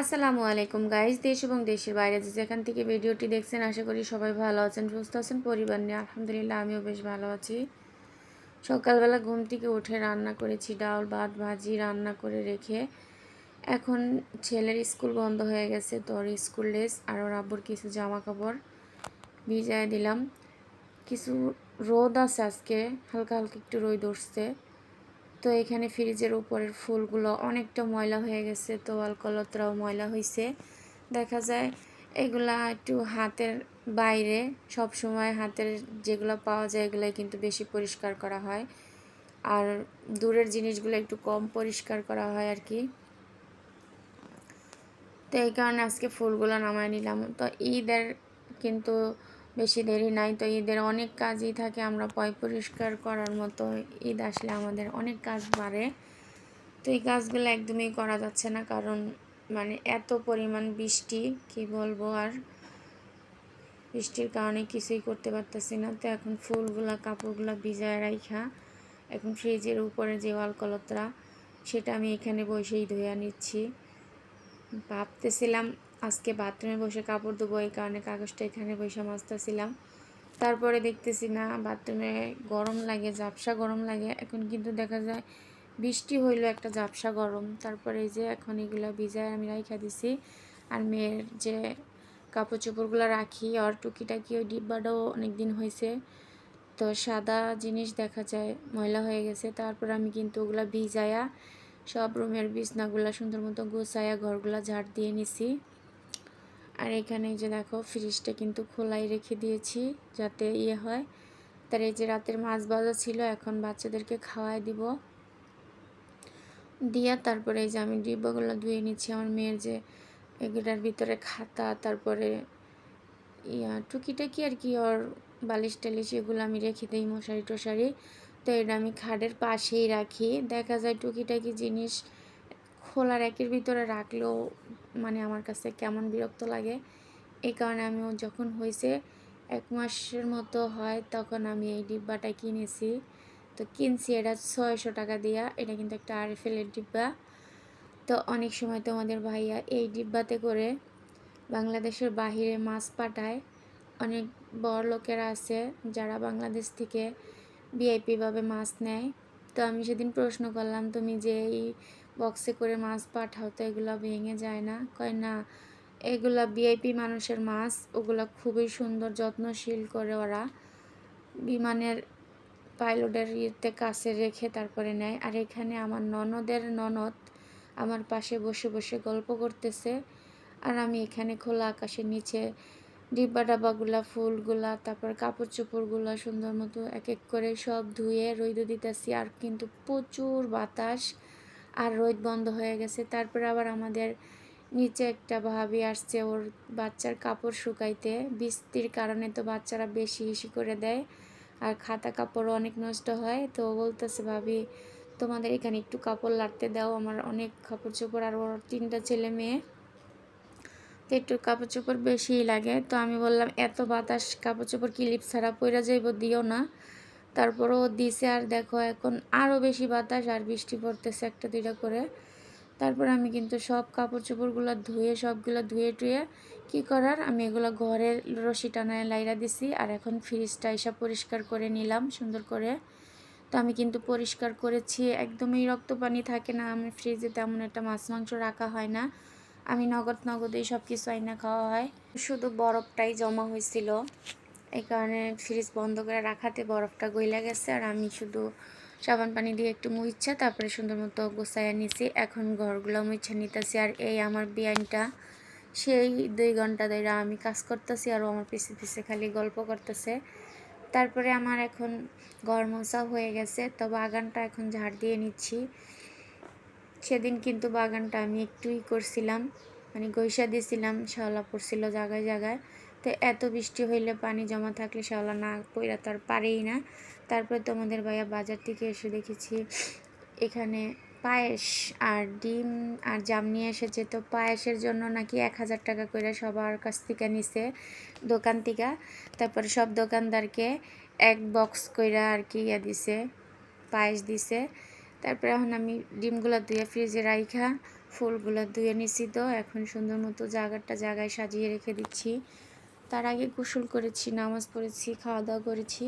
আসসালামু আলাইকুম গাইজ দেশ এবং দেশের বাইরে যে যেখান থেকে ভিডিওটি দেখছেন, আশা করি সবাই ভালো আছেন, সুস্থ আছেন, পরিবার নিয়ে। আলহামদুলিল্লাহ, আমিও বেশ ভালো আছি। সকালবেলা ঘুম থেকে উঠে রান্না করেছি, ডাল, ভাত, ভাজি রান্না করে রেখে। এখন ছেলের স্কুল বন্ধ হয়ে গেছে তোর স্কুল ড্রেস আর ওর আব্বুর কিছু জামা কাপড় ভিজায় দিলাম। কিছু রোদ আছে আজকে, হালকা হালকা একটু রোদ উঠছে। তো এখানে ফ্রিজের উপরের ফুলগুলো অনেকটা ময়লা হয়ে গেছে, তো অলকলতরাও ময়লা হয়েছে দেখা যায় এগুলা একটু হাতের বাইরে সব সময় হাতের যেগুলো পাওয়া যায় এগুলো কিন্তু বেশি পরিষ্কার করা হয়। আর দূরের জিনিসগুলো একটু কম পরিষ্কার করা হয় আর কি। তো এই কারণে আজকে ফুলগুলো নামায় নিলাম। তো ঈদের কিন্তু বেশি দেরি নাই। তো ঈদের অনেক কাজই থাকে, আমরা পয় পরিষ্কার করার মতো ঈদ আসলে আমাদের অনেক কাজ বাড়ে। তো এই কাজগুলো একদমই করা যাচ্ছে না, কারণ মানে এত পরিমাণ বৃষ্টি, কি বলব আর? বৃষ্টির কারণে কিছুই করতে পারতেছি না। তো এখন ফুলগুলা, কাপড়গুলো ভিজায় রাইখা, এখন ফ্রিজের উপরে যে কলতরা সেটা আমি এখানে বসেই ধুয়ে নিচ্ছি। ভাবতেছিলাম আজকে বাথরুমে বসে কাপড় ধোবো, এই কারণে কাগজটা এখানে বসে মাজতেছিলাম। তারপরে দেখতেছি না বাথরুমে গরম লাগে, ঝাপসা গরম লাগে। এখন কিন্তু দেখা যায় বৃষ্টি হইল একটা ঝাপসা গরম। তারপরে এই যে এখন এগুলো ভিজায় আমি রাইখা দিছি। আর মেয়ের যে কাপড় চোপড়গুলো রাখি, আর টুকিটাকি ওই ডিব্বাটাও অনেক দিন হয়েছে তো সাদা জিনিস দেখা যায়, ময়লা হয়ে গেছে। তারপর আমি কিন্তু ওগুলো ভিজায়া সব রুমের বিছনাগুলো সুন্দর মতো গোছায়া ঘরগুলো ঝাড় দিয়ে নিছি। আর এখানে যে দেখো ফ্রিজটা কিন্তু খোলাই রেখে দিয়েছি যাতে ইয়ে হয়। তার এই যে রাতের মাছ ভাজা ছিল, এখন বাচ্চাদেরকে খাওয়াই দিব। দিয়া তারপরে এই যে আমি ডিব্বাগুলো ধুয়ে নিচ্ছি, আমার মেয়ের যে এগুলার ভিতরে খাতা, তারপরে ইয়া টুকিটাকি আর কি, ওর বালিশ টালিশ এগুলো আমি রেখে দিই মশারি টশারি। তো এটা আমি খাটের পাশেই রাখি। দেখা যায় টুকিটাকি জিনিস খোলা র্যাকের ভিতরে রাখলেও মানে আমার কাছে কেমন বিরক্ত লাগে এই কারণে আমি যখন হয়েছে এক মাসের মতো হয় তখন আমি এই ডিব্বাটা কিনেছি। তো কিনছি এটা ছয়শো টাকা দিয়া, এটা কিন্তু একটা আর আরএফএলের ডিব্বা। তো অনেক সময় তোমাদের ভাইয়া এই ডিব্বাতে করে বাংলাদেশের বাহিরে মাছ পাঠায়। অনেক বড় লোকেরা আছে যারা বাংলাদেশ থেকে ভিআইপিভাবে মাছ নেয়। তো আমি সেদিন প্রশ্ন করলাম, তুমি যে এই বক্সে করে মাছ পাঠাও তো এগুলো ভেঙে যায় না? কয়, না, এগুলা ভিআইপি মানুষের মাছ, ওগুলা খুবই সুন্দর, যত্নশীল করে ওরা বিমানের পাইলটের ইয়েতে কাছে রেখে তারপরে নেয়। আর এখানে আমার ননদের ননদ আমার পাশে বসে বসে গল্প করতেছে, আর আমি এখানে খোলা আকাশের নিচে ডিব্বা ডাব্বাগুলা, ফুলগুলা, তারপর কাপড় চোপড়গুলা সুন্দর মতো এক এক করে সব ধুয়ে রৈদ দিতেছি। আর কিন্তু প্রচুর বাতাস আর রোদ বন্ধ হয়ে গেছে। তারপরে আবার আমাদের নিচে একটা ভাবি আসছে ওর বাচ্চার কাপড় শুকাইতে। বৃষ্টির কারণে তো বাচ্চারা বেশি হিসি করে দেয় আর খাতা কাপড়ও অনেক নষ্ট হয়। তো বলতেছে, ভাবি, তোমাদের এখানে একটু কাপড় লাড়তে দাও। আমার অনেক কাপড় চোপড় আর ওর তিনটা ছেলে মেয়ে। তো একটু কাপড় চোপড় বেশিই লাগে। তো আমি বললাম, এত বাতাস কাপড় চোপড় ক্লিপ ছাড়া পইরা যাইব দিও না। তারপরও দিছে, আর দেখো, এখন আরও বেশি বাতাস আর বৃষ্টি পড়তেছে একটা দুইটা করে। তারপর আমি কিন্তু সব কাপড় চোপড়গুলো ধুয়ে, সবগুলো ধুয়ে টুয়ে কি করার, আমি এগুলো ঘরের রশি টানায় লাইরা দিছি আর এখন ফ্রিজটা এসে পরিষ্কার করে নিলাম সুন্দর করে। তো আমি কিন্তু পরিষ্কার করেছি, একদমই রক্ত পানি থাকে না, আমি ফ্রিজে তেমন একটা মাছ মাংস রাখা হয় না। আমি নগদ নগদেই সব কিছু আইনা খাওয়া হয়। শুধু বরফটাই জমা হয়েছিল। এই কারণে ফ্রিজ বন্ধ করে রাখাতে বরফটা গইলা গেছে আর আমি শুধু সাবান পানি দিয়ে একটু মুইচ্ছা, তারপরে সুন্দর মতো গোছাইয়া নিছি। এখন ঘরগুলো মুইচ্ছা নিতেছি আর এই আমার বিয়ানটা, সেই দুই ঘণ্টা ধরে আমি কাজ করতেছি আর আমার পিছে পিছে খালি গল্প করতেছে। তারপরে আমার এখন ঘর মোছা হয়ে গেছে, তো বাগানটা এখন ঝাড় দিয়ে নিচ্ছি। সেদিন কিন্তু বাগানটা আমি একটুই করছিলাম। মানে গৈসা দিয়েছিলাম শ্যাওলা পড়ছিল জায়গায় জায়গায়। তো এত বৃষ্টি হইলে পানি জমা থাকলে শ্যাওলা না পইরা তার পারেই না। তারপরে তোমাদের ভাইয়া বাজার থেকে এসে দেখেছি, এখানে পায়েস আর ডিম আর জাম নিয়ে এসেছে। তো পায়েসের জন্য নাকি এক হাজার টাকা করে সবার কাছ থেকে নিছে দোকান থেকে। তারপরে সব দোকানদারকে এক বক্স কইরা আর কি ইয়া দিছে, পায়েস দিছে। তারপরে এখন আমি ডিমগুলো ধুয়ে ফ্রিজে রাইখা, ফুলগুলো ধুয়ে নিছি তো। এখন সুন্দর মতো জায়গাটা জায়গায় সাজিয়ে রেখে দিচ্ছি। তার আগে গোসল করেছি, নামাজ পড়েছি খাওয়া দাওয়া করেছি।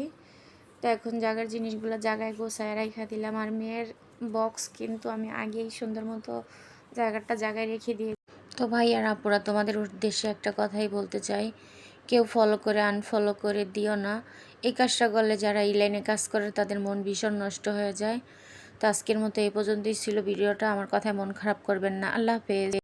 তো এখন জায়গার জিনিসগুলো জায়গায় গোছায় রাইখা দিলাম। আর মেয়ের বক্স কিন্তু আমি আগেই সুন্দর মতো জায়গাটা জায়গায় রেখে দিয়ে তো ভাই আর আপুরা তোমাদের উদ্দেশ্যে একটা কথাই বলতে চাই। কেউ ফলো করে আনফলো করে দিও না। এই কাজটা করলে যারা এই লাইনে কাজ করে তাদের মন ভীষণ নষ্ট হয়ে যায়। তো আজকের মতো এই পর্যন্তই ছিল ভিডিওটা। আমার কথায় মন খারাপ করবেন না। আল্লাহ হাফেজ।